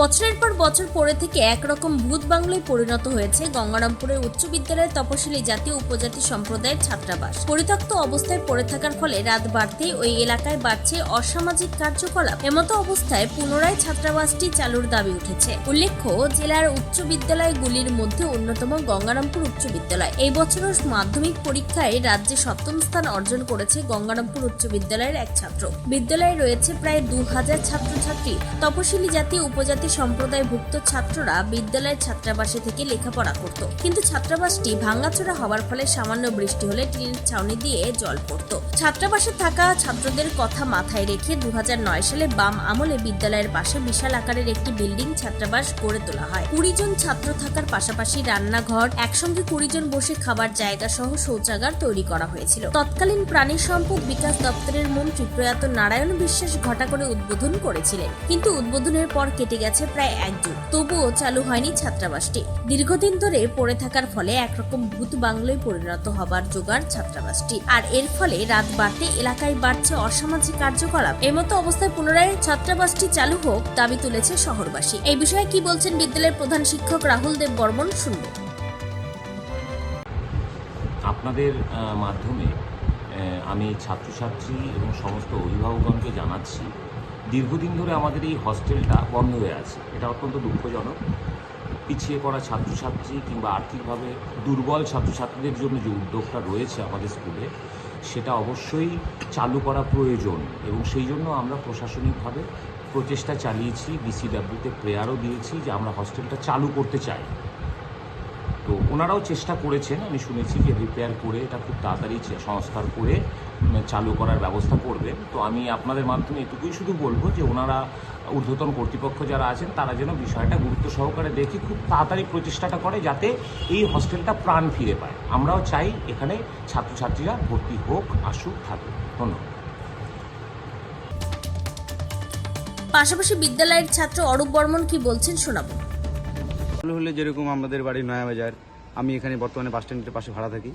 বছরের পর বছর পরে থেকে একরকম ভূত বাংলায় পরিণত হয়েছে গঙ্গারামপুরের উচ্চ বিদ্যালয়ের তপশিলি জাতীয় উপজাতি সম্প্রদায়ের ছাত্রাবাস। পরিত্যক্ত অবস্থায় পড়ে থাকার ফলে রাত বাড়তেই ওই এলাকায় বাড়ছে অসামাজিক কার্যকলাপ। এমত অবস্থায় পুনরায় ছাত্রাবাসটি চালুর দাবি উঠেছে। উল্লেখ্য, জেলার উচ্চ বিদ্যালয়গুলির মধ্যে অন্যতম গঙ্গারামপুর উচ্চ বিদ্যালয়। এই বছরের মাধ্যমিক পরীক্ষায় রাজ্যে সপ্তম স্থান অর্জন করেছে গঙ্গারামপুর উচ্চ বিদ্যালয়ের এক ছাত্র। বিদ্যালয়ে রয়েছে প্রায় দু হাজার ছাত্রছাত্রী। তপশিলি জাতি উপজাতি সম্প্রদায়ভুক্ত ছাত্ররা বিদ্যালয়ের ছাত্রাবাসে থেকে লেখাপড়া করত। কিন্তু ছাত্রাবাসটি ভাঙাচোরা হওয়ার ফলে সামান্য বৃষ্টি হলে টিনের ছাউনি দিয়ে জল পড়তো। ছাত্রাবাসে থাকা ছাত্রদের কথা মাথায় রেখে দু হাজার নয় সালে বাম আমলে বিদ্যালয়ের পাশে বিশাল আকারের একটি বিল্ডিং ছাত্রাবাস গড়ে তোলা হয়। কুড়ি জন ছাত্র থাকার পাশাপাশি রান্নাঘর, একসঙ্গে কুড়ি জন বসে খাবার জায়গা সহ শৌচাগার তৈরি করা হয়েছিল। তৎকালীন প্রাণী সম্পদ বিকাশ দপ্তরের মন্ত্রী প্রয়াত নারায়ণ বিশ্বাস ঘটা করে উদ্বোধন করেছিলেন। কিন্তু উদ্বোধনের পর কেটে গেছে প্রায় এক যুগ তবুও চালু হয়নি ছাত্রাবাসটি। দীর্ঘদিন ধরে পড়ে থাকার ফলে একরকম ভূত বাংলোয় পরিণত হবার জোগাড় ছাত্রাবাসটি। আর এর ফলে রাত বাড়তে এলাকায় বাড়ছে অসামাজিক কার্যকলাপ। এমতো অবস্থায় পুনরায় ছাত্রাবাসটি চালু হোক দাবি তুলেছে শহরবাসী। এই বিষয়ে কি বলছেন বিদ্যালয়ের প্রধান শিক্ষক রাহুল দেব বর্মন, শুনব। আপনাদের মাধ্যমে আমি ছাত্রছাত্রী এবং সমস্ত অভিভাবকগণকে জানাচ্ছি দীর্ঘদিন ধরে আমাদের এই হস্টেলটা বন্ধ হয়ে আছে। এটা অত্যন্ত দুঃখজনক। পিছিয়ে পড়া ছাত্রছাত্রী কিংবা আর্থিকভাবে দুর্বল ছাত্রছাত্রীদের জন্য যে উদ্যোগটা রয়েছে আমাদের স্কুলে, সেটা অবশ্যই চালু করা প্রয়োজন এবং সেই জন্য আমরা প্রশাসনিকভাবে প্রচেষ্টা চালিয়েছি বিসিডাব্লিউতে প্রেয়ারও দিয়েছি যে আমরা হস্টেলটা চালু করতে চাই। তো ওনারাও চেষ্টা করেছেন আমি শুনেছি যে রিপেয়ার করে এটা খুব তাড়াতাড়ি সংস্কার করে চালু করার ব্যবস্থা করবেন। তো আমি আপনাদের মাধ্যমে এটুকুই শুধু বলব যে ওনারা ঊর্ধ্বতন কর্তৃপক্ষ যারা আছেন তারা যেন বিষয়টা গুরুত্ব সহকারে দেখে খুব তাড়াতাড়ি প্রচেষ্টাটা করে যাতে এই হস্টেলটা প্রাণ ফিরে পায়। আমরাও চাই এখানে ছাত্রছাত্রীরা ভর্তি হোক আসুক থাকুক। ধন্যবাদ। পাশাপাশি বিদ্যালয়ের ছাত্র অরূপ বর্মন কি বলছেন শোনাবো। হলে যেরকম আমাদের বাড়ি নয়াবাজার আমি এখানে বর্তমানে বাস স্ট্যান্ডের পাশে ভাড়া থাকি।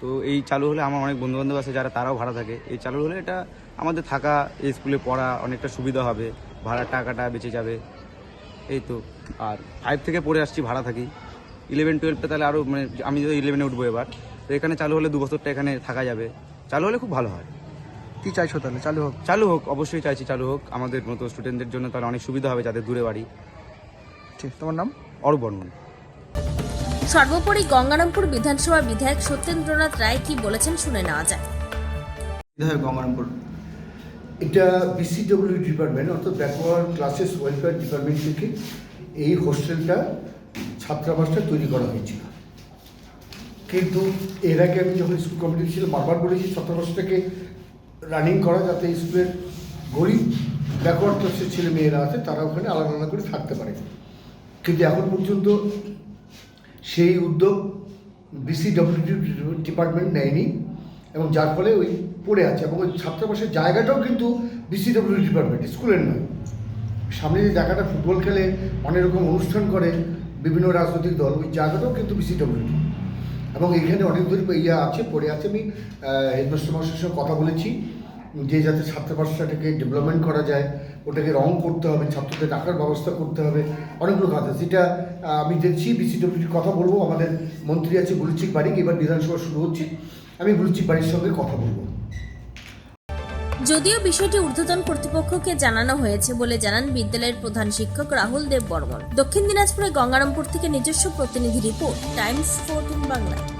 তো এই চালু হলে আমার অনেক বন্ধু বান্ধব আছে যারা তারাও ভাড়া থাকে। এই চালু হলে এটা আমাদের থাকা এই স্কুলে পড়া অনেকটা সুবিধা হবে। ভাড়ার টাকাটা বেঁচে যাবে। এই তো। আর ফাইভ থেকে পড়ে আসছি ভাড়া থাকি। ইলেভেন টুয়েলভটা তাহলে আরও মানে আমি যদি ইলেভেনে উঠবো এবার। তো এখানে চালু হলে দু বছরটা এখানে থাকা যাবে। চালু হলে খুব ভালো হয়। কি চাইছো তাহলে? চালু হোক। চালু হোক অবশ্যই চাইছি চালু হোক। আমাদের মতো স্টুডেন্টদের জন্য তাহলে অনেক সুবিধা হবে যাদের দূরে বাড়ি। ঠিক তোমার নাম? অরূপ বর্মন। সর্বোপরি গঙ্গারামপুর বিধানসভা বিধায়ক সত্যেন্দ্রনাথ রায় কি বলেছেন শুনে নেওয়া যায় বিধায়ক গঙ্গারামপুর। এটা বিসিডব্লিউ ডিপার্টমেন্ট অর্থাৎ ব্যাকওয়ার্ড ক্লাসেস ওয়েলফেয়ার ডিপার্টমেন্ট থেকে এই হোস্টেলটা ছাত্রাবাসটা তৈরি করা হয়েছিল। কিন্তু এর আগে আমি যখন স্কুল কমিটি ছিল, বারবার বলেছি ছাত্রাবাসটাকে রানিং করা যাতে স্কুলের গরিব ব্যাকওয়ার্ড ক্লাসের ছেলে মেয়েরা আছে, তারা ওখানে আলাদা আলাদা করে থাকতে পারে। কিন্তু এখন পর্যন্ত সেই উদ্যোগ বিসিডব্লিউ ডিপার্টমেন্ট নেয়নি এবং যার ফলে ওই পড়ে আছে এবং ওই ছাত্রাবাসের জায়গাটাও কিন্তু বিসিডব্লিউ ডিপার্টমেন্ট স্কুলের নয়। সামনে যে জায়গাটা ফুটবল খেলে, অনেক রকম অনুষ্ঠান করে, বিভিন্ন রাজনৈতিক দল, ওই জায়গাটাও কিন্তু বিসিডব্লিউ এবং এখানে অনেক দূর ইয়ে আছে, পড়ে আছে। আমি হেডমাস্টার মাস্টারের সঙ্গে কথা বলেছি। যে যাতে ছাত্রাবাসটাকে ডেভেলপমেন্ট করা যায় ওটাকে রং করতে হবে ছাত্রদের রাখার ব্যবস্থা করতে হবে অনেকগুলো কাজ আছে। আহ, আমি দেখছি বিসিডব্লিউটির কথা বলব আমাদের মন্ত্রী আছে গুলুচিক বাড়ি এবার বিধানসভা শুরু হচ্ছে আমি গুলুচিক বাড়ির সঙ্গে কথা বলব। যদিও বিষয়টি ঊর্ধ্বতন কর্তৃপক্ষকে জানানো হয়েছে বলে জানান বিদ্যালয়ের প্রধান শিক্ষক রাহুল দেব বর্মন। দক্ষিণ দিনাজপুরে গঙ্গারামপুর থেকে নিজস্ব প্রতিনিধি রিপোর্ট টাইমস ফোরটিন বাংলা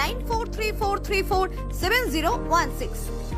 9434347016.